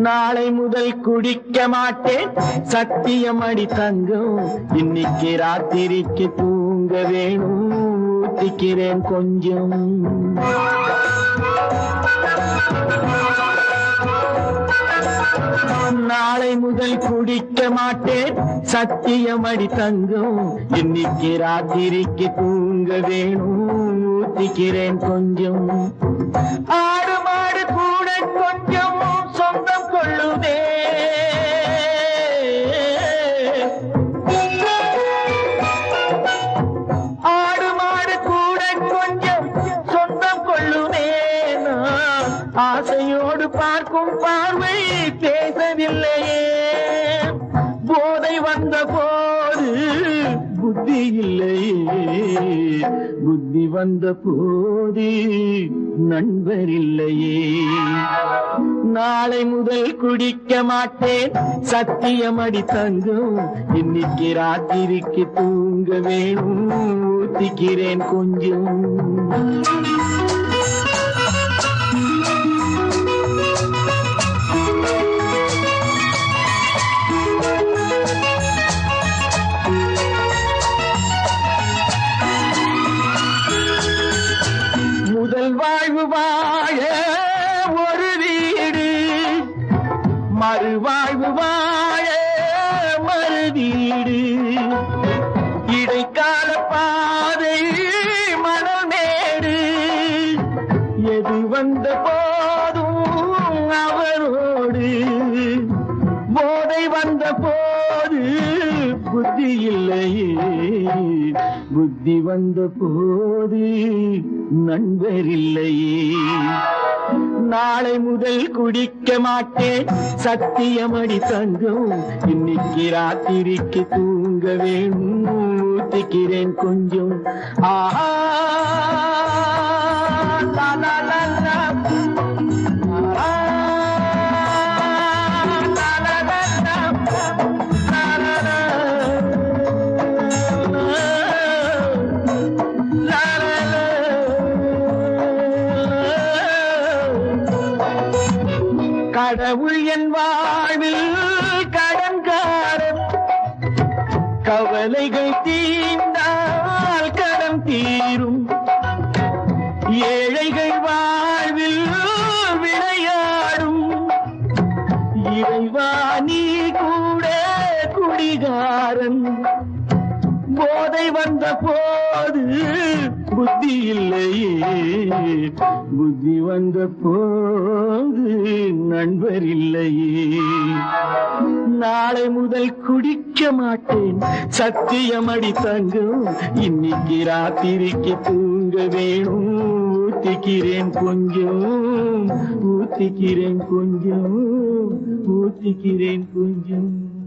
நாளை முதல் குடிக்க மாட்டேன் சத்தியம் அடி தங்கும் இன்னைக்கு ராத்திரிக்கு தூங்க வேணும் யோசிக்கிறேன் கொஞ்சம். நாளை முதல் குடிக்க மாட்டேன். சத்தியம் அடி தங்கும். இன்னைக்கு ராத்திரிக்கு தூங்க வேணும். ஊத்திக்கிறேன் கொஞ்சம். ஆடு மாடு கூட கொஞ்சம் ஆசையோடு பார்க்கும் பார்வை பேசவில்லையே. போதை வந்த போது புத்தி இல்லையே. புத்தி வந்த போது நண்பர் இல்லையே. நாளை முதல் குடிக்க மாட்டேன். சத்தியம் அடி தங்கம். இன்னைக்கு ராத்திரிக்கு தூங்க வேணும். ஊத்திக்கிறேன் கொஞ்சம். மறுவாழ்வு வாழ மறுவீடு. இடைக்கால பாதை மணமேடு எது வந்த போதும் அவரோடு. போதை வந்த போது புத்தி இல்லையே. புத்தி வந்த போது நண்பர் இல்லையே. நாளை முதல் குடிக்க மாட்டேன். சத்தியமடி தங்கம் இன்னைக்கு ராத்திரிக்கு தூங்க வேணும். ஊத்திக்கிறேன் கொஞ்சம். ஆஹா. கடவுள் என் வாழ்வில் கடன்காரன். கவலைகள் தீர்ந்தால் கடன் தீரும். ஏழைகள் வாழ்வில் விளையாடும். இறைவா நீ கூட குடிகாரன். போதை வந்த போது புத்தி இல்லையே. புத்தி வந்த போது நண்பர் இல்லையே. நாளை முதல் குடிக்க மாட்டேன். சத்தியமடி தங்கும். இன்னைக்கு ராத்திரிக்கு தூங்க வேணும். ஊத்திக்கிறேன் கொஞ்சம். ஊத்திக்கிறேன் கொஞ்சம். ஊத்திக்கிறேன் கொஞ்சம்.